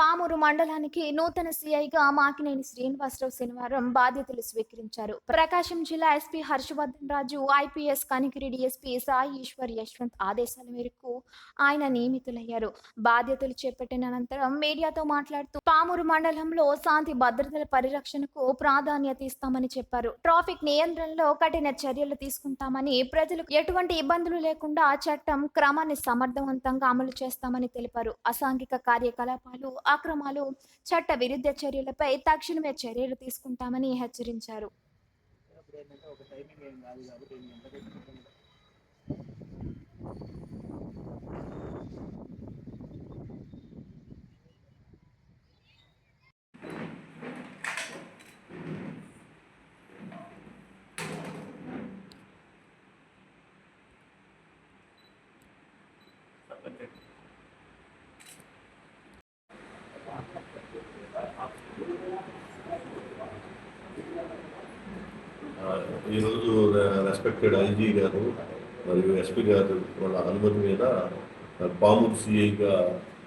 八 పామూరు మండలానికి నూతన సీఐగా మాకినేని శ్రీనివాసరావు శనివారం బాధ్యతలు స్వీకరించారు. ప్రకాశం జిల్లా SP Harshavardhan Raju IPS Kanigiri DSP Sai Eshwar Yashwant ఆదేశాల మేరకు ఆయన నియమితులయ్యారు. బాధ్యతలు చేపట్టిన అనంతరం మీడియాతో మాట్లాడుతూ పామూరు మండలంలో శాంతి భద్రతల పరిరక్షణకు ప్రాధాన్యత ఇస్తామని చెప్పారు. ట్రాఫిక్ నియంత్రణలో కఠిన చర్యలు తీసుకుంటామని ప్రజలకు ఎటువంటి ఇబ్బందులు లేకుండా చట్టం క్రమాన్ని సమర్థవంతంగా అమలు చేస్తామని తెలిపారు. అసాంఘిక కార్యకలాపాలు అక్రమాలు చట్ట విరుద్ధ చర్యలపై తక్షణమే చర్యలు తీసుకుంటామని హెచ్చరించారు Thank you. ఈరోజు రెస్పెక్టెడ్ ఐజీ గారు మరియు ఎస్పీ గారు వాళ్ళ అనుమతి మీద పామూరు సిఐగా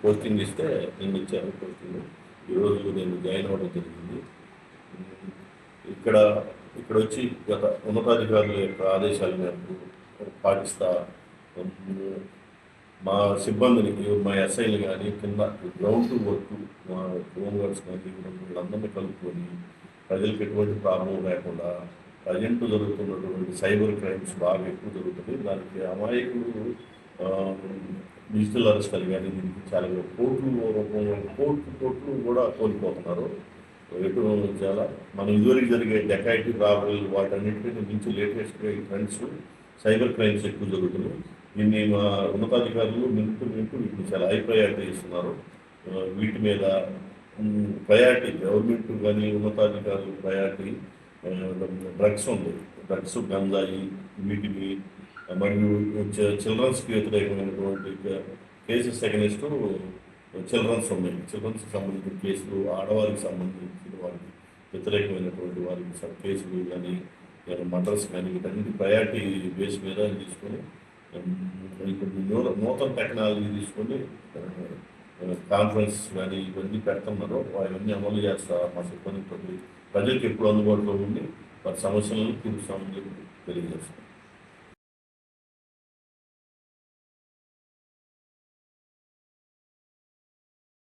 పోస్టింగ్ ఇస్తే నేను ఇచ్చాను పోస్టింగ్. ఈరోజు నేను జాయిన్ అవ్వడం జరిగింది. ఇక్కడ ఇక్కడ వచ్చి గత ఉన్నతాధికారుల యొక్క ఆదేశాల మేరకు పాటిస్తా మా సిబ్బందిని మా ఎస్ఐలు కానీ కింద గ్రౌండ్ వర్క్ మా హోమ్ గార్డ్స్ కానీ వీళ్ళందరినీ కలుపుకొని ప్రజలకు ఎటువంటి ప్రాబ్లం లేకుండా ప్రజెంట్ జరుగుతున్నటువంటి సైబర్ క్రైమ్స్ బాగా ఎక్కువ జరుగుతుంది దానికి అమాయకులు డిజిటల్ అరెస్టులు కానీ దీనికి చాలా కోట్లు రూపంలో కోట్లు కోర్టులు కూడా కోల్పోతున్నారు. ఎటు చాలా మనం ఇదివరకు జరిగే డెకాయిటీ రాబరీలు వాటన్నింటినీ మించి లేటెస్ట్గా ఈ ట్రెండ్స్ సైబర్ క్రైమ్స్ ఎక్కువ జరుగుతున్నాయి. దీన్ని మా ఉన్నతాధికారులు నింపు నింపు వీటిని చాలా హై ప్రయారిటీ ఇస్తున్నారు. వీటి మీద ప్రయారిటీ గవర్నమెంట్ కానీ ఉన్నతాధికారులు ప్రయారిటీ డ్రగ్స్ ఉంది. డ్రగ్స్ గంజాయి వీటిని మరియు చిల్డ్రన్స్కి వ్యతిరేకమైనటువంటి కేసెస్ అగెనిస్ట్ చిల్డ్రన్స్ ఉన్నాయి. చిల్డ్రన్స్కి సంబంధించిన కేసులు ఆడవారికి సంబంధించిన వారికి వ్యతిరేకమైనటువంటి వారికి కేసులు కానీ మర్డర్స్ కానీ వీటన్నిటి ప్రయారిటీ బేస్ మీద తీసుకొని ఇప్పుడు నూ- నూతన టెక్నాలజీ తీసుకొని కాన్ఫరెన్స్ కానీ ఇవన్నీ పెడుతున్నారు. అవన్నీ అమలు చేస్తా మా సిబ్బంది ప్రజలకు ఎప్పుడు అందుబాటులో ఉండి వారి సమస్యలను తీరుస్తామని చెప్పి తెలియజేస్తాం